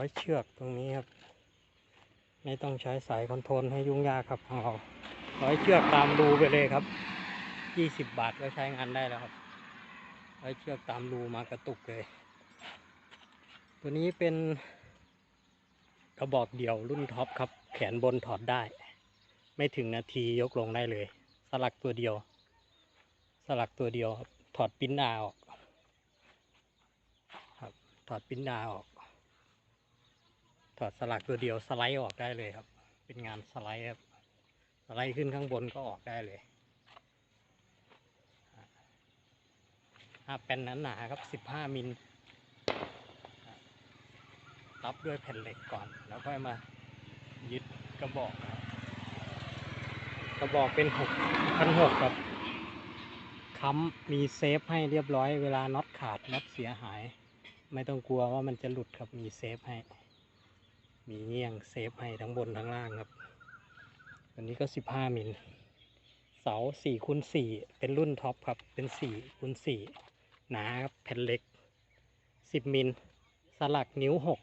ร้อยเชือกตรงนี้ครับ ไม่ต้องใช้สายคอนโทรลให้ยุ่งยากครับของเราร้อยเชือกตามรูไปเลยครับยี่สิบบาทก็ใช้งานได้แล้วครับร้อยเชือกตามรูมากระตุกเลย ตัวนี้เป็นกระบอกเดี่ยวรุ่นท็อปครับ แขนบนถอดได้ ไม่ถึงนาทียกลงได้เลย สลักตัวเดียว สลักตัวเดียวครับถอดปิ้นดาออก ครับ ถอดปิ้นดาออก ถอดสลักตัวเดียวสไลด์ออกได้เลยครับ เป็นงานสไลด์ครับ สไลด์ขึ้นข้างบนก็ออกได้เลยอาแป้นนั้นหนาครับสิบห้ามิลรับด้วยแผ่นเหล็กก่อน แล้วค่อยมายึดกระบอกครับกระบอกเป็นหกพันหกครับค้ำมีเซฟให้เรียบร้อย เวลาน็อตขาดน็อตเสียหาย ไม่ต้องกลัวว่ามันจะหลุดครับมีเซฟให้ มีเงี้ยงเซฟให้ทั้งบนทั้งล่างครับอันนี้ก็สิบห้ามิล เสาสี่คูณสี่เป็นรุ่นท็อปครับ เป็นสี่คูณสี่หนาครับแผ่นเล็กสิบมิล สลักนิ้วหก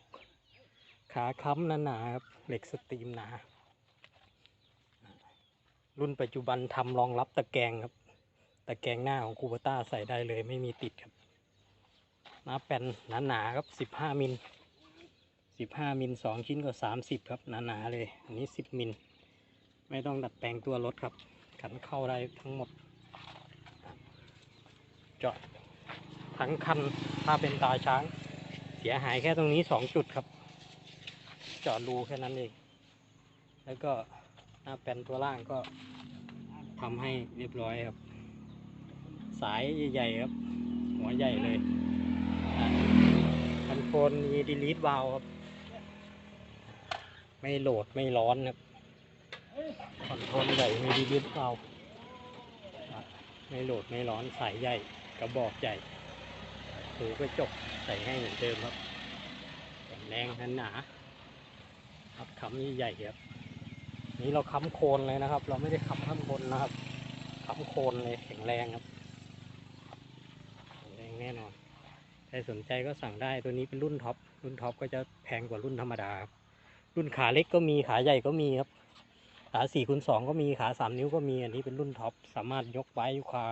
ขาค้ำหนาๆครับ เหล็กสตรีมหนา รุ่นปัจจุบันทำรองรับตะแกรงครับ ตะแกรงหน้าของคูเปต้าใส่ได้เลยไม่มีติดครับ หน้าแป้นหนาๆครับสิบห้ามิล สิบห้ามิลสองชิ้นก็สามสิบครับหนาๆเลย อันนี้สิบมิลไม่ต้องดัดแปลงตัวรถครับ ขันเข้าได้ทั้งหมด เจาะทั้งคันถ้าเป็นตาช้าง เสียหายแค่ตรงนี้สองจุดครับ เจาะรูแค่นั้นเอง แล้วก็หน้าแปลนตัวล่างก็ทำให้เรียบร้อยครับ สายใหญ่ๆครับ หัวใหญ่เลยคอนโทรลมีดีลีทวาลครับ ไม่โหลดไม่ร้อนครับคอนโทรลใหญ่มีดีลีทวาไม่โหลดไม่ร้อนสายใหญ่กระบอกใหญ่หูกระจกใส่ให้เหมือนเดิมครับแข็งแรงหนาหนาครับค้ำใหญ่ครับนี่เราค้ำโคนเลยนะครับ เราไม่ได้ค้ำข้างบนนะครับค้ำโคนเลยแข็งแรงครับแข็งแรงแน่นอนใครสนใจก็สั่งได้ตัวนี้เป็นรุ่นท็อปรุ่นท็อปก็จะแพงกว่ารุ่นธรรมดาครับ รุ่นขาเล็กก็มีขาใหญ่ก็มีครับ ขาสี่คูณสองก็มีขาสามนิ้วก็มี อันนี้เป็นรุ่นท็อปสามารถยกไว้ยกขา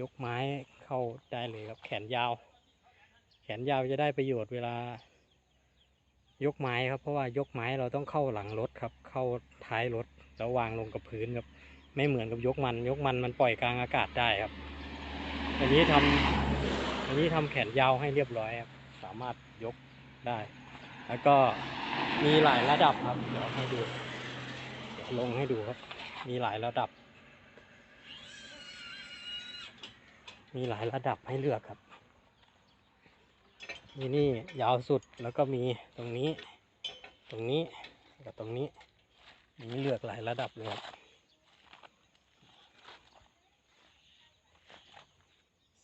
ยกไม้เข้าได้เลยครับ แขนยาว แขนยาวจะได้ประโยชน์เวลา ยกไม้ครับ เพราะว่ายกไม้เราต้องเข้าหลังรถครับ เข้าท้ายรถแล้ววางลงกับพื้นครับ ไม่เหมือนกับยกมัน ยกมันมันปล่อยกลางอากาศได้ครับ อันนี้ทำอันนี้ทำแขนยาวให้เรียบร้อยครับ สามารถยกได้ แล้วก็ มีหลายระดับครับ เดี๋ยวให้ดู ลงให้ดูครับ มีหลายระดับ มีหลายระดับให้เลือกครับ มีนี่ยาวสุดแล้วก็มีตรงนี้ ตรงนี้กับตรงนี้ มีเลือกหลายระดับเลยครับ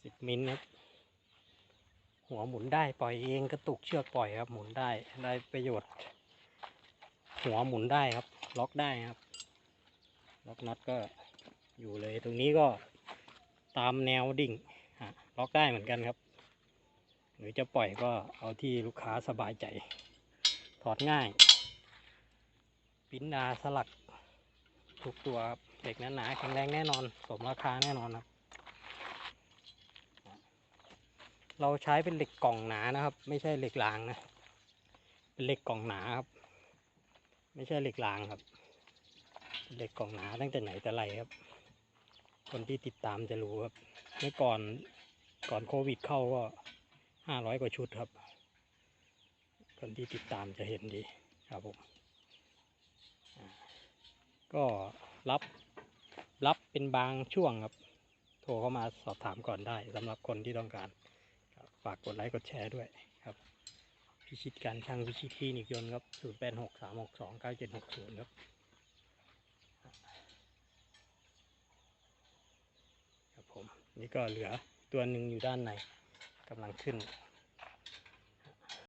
สิบมิลครับหัวหมุนได้ปล่อยเองกระตุกเชือกปล่อยครับ หมุนได้ได้ประโยชน์ หัวหมุนได้ครับ ล็อกได้ครับ ล็อกน็อตก็อยู่เลย ตรงนี้ก็ตามแนวดิ่งฮะล็อกได้เหมือนกันครับ หรือจะปล่อยก็เอาที่ลูกค้าสบายใจ ถอดง่าย ปิ้นดาสลักทุกตัวครับเหล็กหนาๆแข็งแรงแน่นอน สมราคาแน่นอนครับ เราใช้เป็นเหล็กกล่องหนานะครับ ไม่ใช่เหล็กรางนะ เป็นเหล็กกล่องหนาครับ ไม่ใช่เหล็กรางครับเหล็กกล่องหนาตั้งแต่ไหนแต่ไรครับ คนที่ติดตามจะรู้ครับเมื่อก่อนก่อนโควิดเข้าก็ห้าร้อยกว่าชุดครับ คนที่ติดตามจะเห็นดีครับผมก็รับรับเป็นบางช่วงครับ โทรเข้ามาสอบถามก่อนได้สำหรับคนที่ต้องการฝากกดไลค์กดแชร์ด้วยครับ พิชิตการช่างพิชิตที่นิกยนต์ครับศูนย์แปดหกสามหกสองเก้าเจ็ดหกศูนย์ครับครับผมนี่ก็เหลือตัวหนึ่งอยู่ด้านในกำลังขึ้น